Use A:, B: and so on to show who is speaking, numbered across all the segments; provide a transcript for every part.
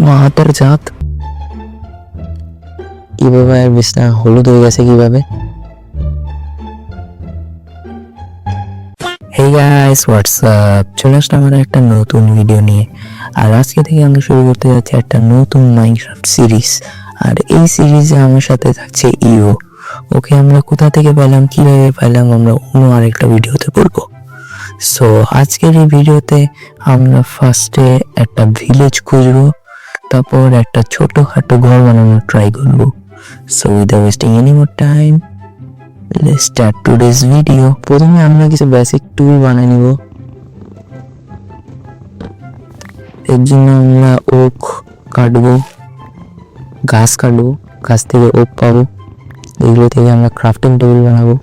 A: মাতার জাত কীভাবে আর বিছনা হলুদ হয়ে গেছে কীভাবে? হে গাইস হোয়াটসঅ্যাপ চলে আসলাম আমরা একটা নতুন ভিডিও নিয়ে। আর আজকে থেকে আমরা শুরু করতে যাচ্ছি একটা নতুন মাইনক্রাফট সিরিজ আর এই সিরিজে আমার সাথে থাকছে ইও ওকে আমরা কোথা থেকে পেলাম, কীভাবে পেলাম, আমরা অন্য আরেকটা ভিডিওতে পড়ব। সো আজকের এই ভিডিওতে আমরা ফার্স্টে একটা ভিলেজ খুঁজবো। তারপর একটা ছোট ছোটখাটো ঘর বানানোর ট্রাই করব। So without wasting any more time let's start today's video প্রথমে আমরা কিছু বেসিক টুল বানিয়ে নিব। এর জন্য আমরা ওক কাটবো, গাছ কাটবো, গাছ থেকে ওক পাবো, এগুলো থেকে আমরা ক্রাফটিং টেবিল বানাবো।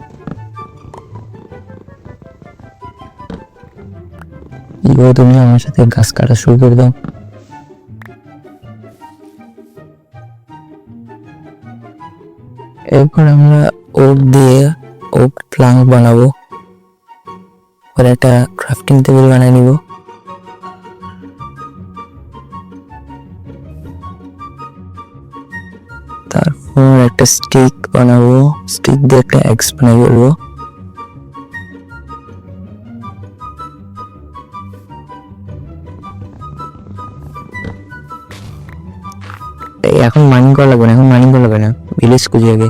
A: এগুলো তুমি আমার সাথে গাছ কাটা শুরু করে দাও। এরপর আমরা ওক দিয়ে ওক প্লাঙ্ক বানাবো। পরে একটা ক্রাফটিং টেবিল বানিয়ে নিব। তারপর একটা স্টিক বানাবো। স্টিক দিয়ে একটা এক্স বানিয়ে ফেলব। এখন মাইনিং করা লাগবে না, এখন মাইনিং করা লাগবে না। ভিলেজ খুঁজে আগে।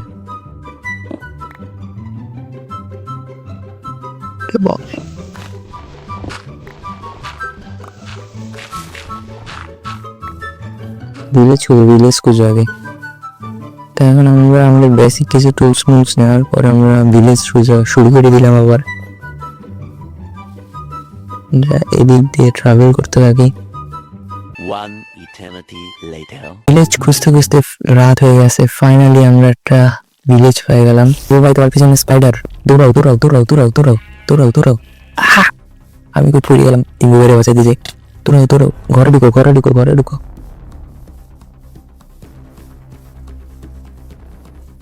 A: ভিলেজ খুঁজে ভিলেজ খুঁজে আগে তো এখন আমরা আমাদের বেসিক কিছু টুলস মুলস নেওয়ার পর আমরা ভিলেজ খুঁজে শুরু করে দিলাম আবার। এদিক দিয়ে ট্রাভেল করতে থাকি. ভিলেজ খুঁজতে খুঁজতে রাত হয়ে গেছে। ফাইনালি আমরা একটা ভিলেজ পেয়ে গেলাম। ও ভাই তোমার পিছনে স্পাইডার দৌড়াও দৌড়াও দৌড়াও দৌড়াও দৌড়াও। দৌড়াও দৌড়াও আহা! আমি খুব পড়ে গেলাম ইঙ্গু বেড়ে বাঁচাই দিয়েছে দৌড়াও দৌড়াও ঘরে ঢুকো ঘরে ঢুকো ঘরে ঢুকো।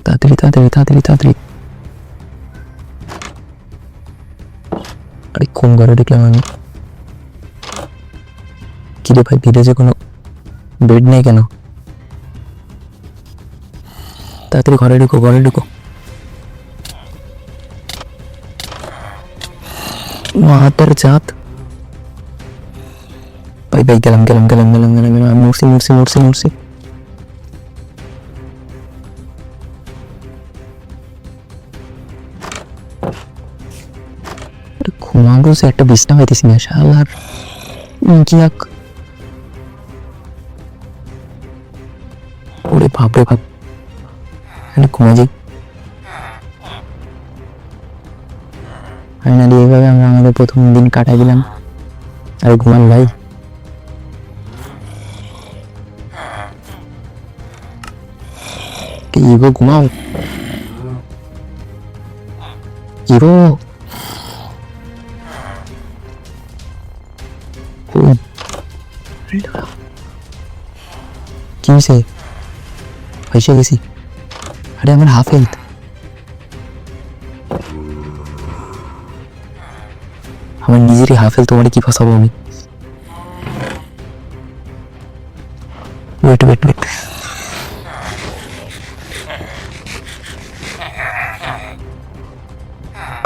A: তাড়াতাড়ি তাড়াতাড়ি তাড়াতাড়ি তাড়াতাড়ি। আরে, কোন ঘরে ঢুকলাম আমি? কিরে ভাই ভিলেজে কোনো বেড নেই কেন? তাড়াতাড়ি ঘরে ঢুকো ঘরে ঢুকো। মাতার জাত ভাই ভাই গেলাম গেলাম গেলাম গেলাম গেলাম গেলাম মরছি মরছি মরছি মরছি ঘুমাগো সে একটা বিছনা পাইতেছি না শালার কি এক ওরে বাপরে বাপ ঘুমা যাই ফাইনালি এইভাবে আমরা আমাদের প্রথম দিন কাটাই দিলাম। আর ঘুমান ভাই। ইগো ঘুমাও। ইগো কি হয়েছে পয়সা গেছি। আরে আমার হাফ হেলথ আমার নিজেরই হাফেল হেলথ তোমার কি ফসাবো আমি? ওয়েট ওয়েট ওয়েট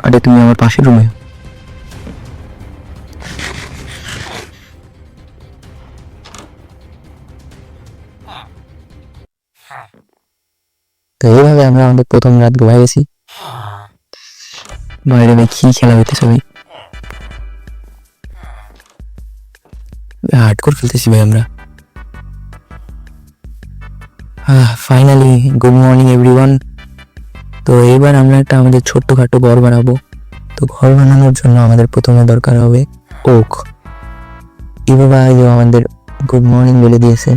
A: আরে, তুমি আমার পাশের রুমে তো এইভাবে আমরা আমাদের প্রথম রাত ঘুমাই গেছি। বাইরে কি খেলা হইতে সবাই করে ফেলতেছি ভাই আমরা। ফাইনালি গুড মর্নিং এভরিওয়ান তো এবার আমরা একটা আমাদের ছোট্টখাটো ঘর বানাবো। তো ঘর বানানোর জন্য আমাদের প্রথমে দরকার হবে ওক এভাবে আজও আমাদের গুড মর্নিং বলে দিয়েছে।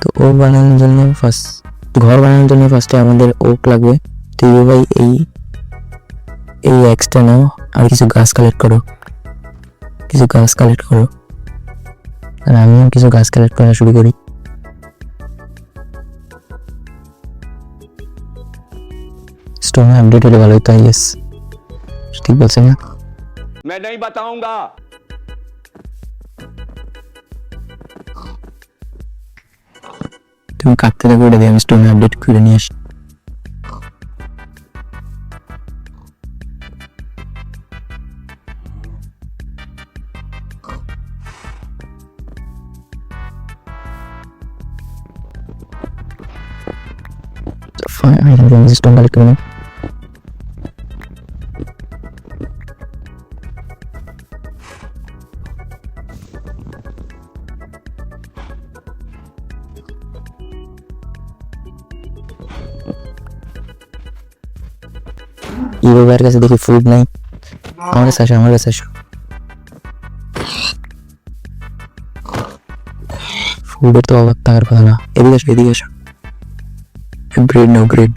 A: তো ওক বানানোর জন্য ফার্স্ট ঘর বানানোর জন্য ফার্স্টে আমাদের ওক লাগবে। তো ইউ ভাই এই এই এক্সট্রা নাও, আর কিছু গাছ কালেক্ট করো। কিছু গাছ কালেক্ট করো। আর আমিও কিছু গাছ কালেক্ট করা শুরু করি স্টোনে আপডেট হলে ভালো হতো ইয়েস ঠিক বলছে না
B: मैं नहीं बताऊंगा
A: তুমি কাটতে থাকো ওটা দিয়ে আমি স্টোন আপডেট করে নিয়ে আসি ভাইয়ের কাছে দেখি ফুড নাই। আমার কাছে আসো, আমার কাছে আসো। ফুডের তো অভাব থাকার কথা না। এদিকে আসো এদিকে আসো। ব্রেড নাও ব্রেড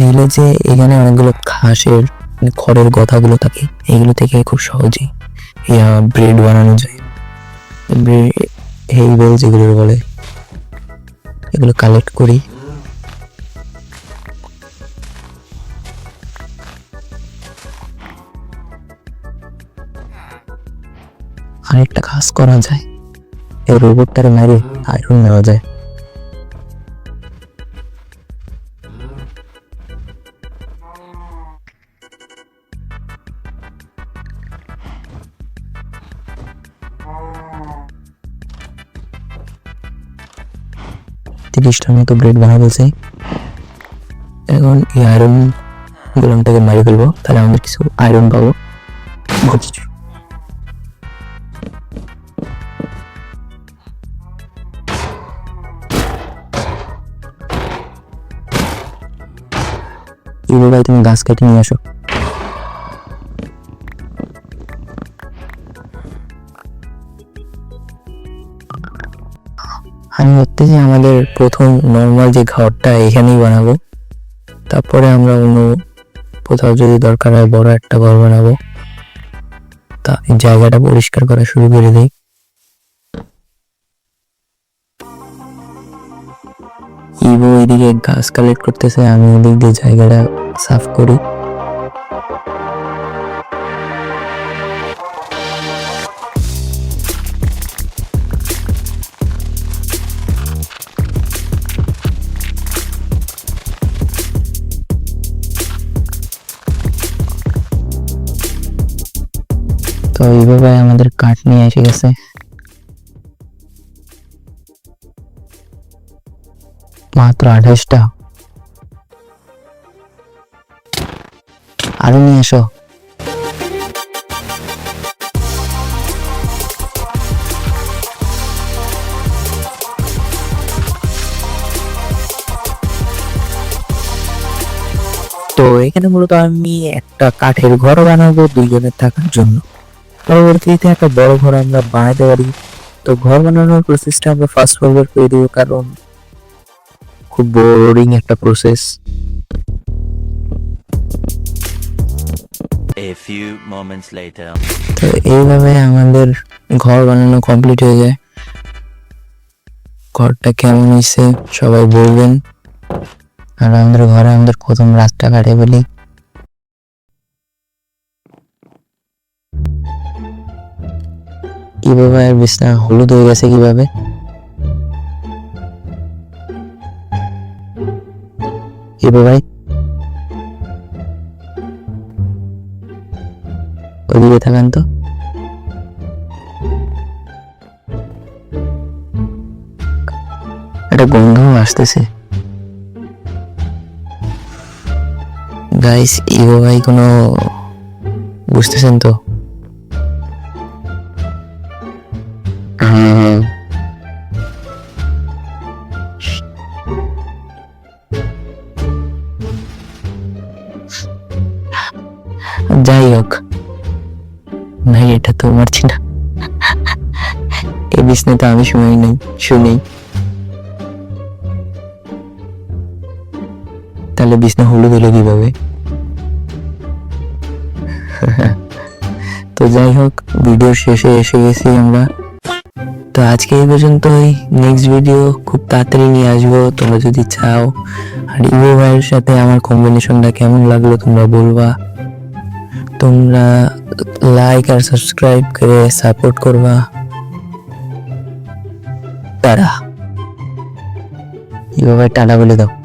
A: ভিলেজে এখানে অনেকগুলো ঘাসের মানে খড়ের কথাগুলো থাকে। এগুলো থেকে খুব সহজেই ব্রেড বানানো যায়। হেই বেল যেগুলো বলে, এগুলো কালেক্ট করি। কাজ করা যায়। এই রোবটটারে মারে আয়রন নেওয়া যায়। তিরিশটার মতো ব্রেড বানাবো চাই। এখন এই আয়রন গোলামটাকে মারি ফেলব, তাহলে আমাদের কিছু আয়রন পাবো। ইবো ভাই, তুমি গাছ কেটে নিয়ে আসো। আমি ভাবতেছি আমাদের প্রথম নর্মাল যে ঘরটা এখানেই বানাবো। তারপরে আমরা অন্য কোথাও যদি দরকার হয় বড় একটা ঘর বানাবো। তা জায়গাটা পরিষ্কার করা শুরু করে দিই। ইবো এদিকে গাছ কালেক্ট করতেছে, আমি এদিক দিয়ে জায়গাটা সাফ করি। তো এইভাবে আমাদের কাঠ নিয়ে এসে গেছে। মাত্র আঠাশটা আরও নিয়ে এসো। তো এখানে মূলত আমি একটা কাঠের ঘর বানাবো দুইজনের থাকার জন্য। পরবর্তীতে একটা বড় ঘর আমরা বানাতে পারি। তো ঘর বানানোর প্রসেসটা আমরা ফার্স্ট ফরওয়ার্ড করে দিব, কারণ খুব বোরিং একটা প্রসেস. তো এইভাবে আমাদের ঘর বানানো কমপ্লিট হয়ে যায়। ঘরটা কেমন হয়েছে সবাই বলবেন। আর আমাদের ঘরে আমাদের প্রথম রাতটা কাটে বলি। কীভাবে আর বিছনা হলুদ হয়ে গেছে কীভাবে? কীভাবে ভাই ওইদিকে থাকান তো? একটা গন্ধ আসতেছে। গাইস ইগো ভাই কোনো বুঝতেছেন তো? হ্যাঁ। মারছি না। এই বিছনাতে আমি শুনেই নেই শুনেই তাহলে বিছনা হলুদ হলো কীভাবে? তো যাই হোক ভিডিও শেষে এসে গেছি আমরা। তো আজকে এই পর্যন্তই। নেক্সট ভিডিও খুব তাড়াতাড়ি নিয়ে আসব। তোমরা যদি চাও, আর ইভো ভাইয়ের সাথে আমার কম্বিনেশনটা কেমন লাগল তোমরা বলবা। তোমরা লাইক আর সাবস্ক্রাইব করে সাপোর্ট করবা। তারা। এভাবে টাটা বলে দাও।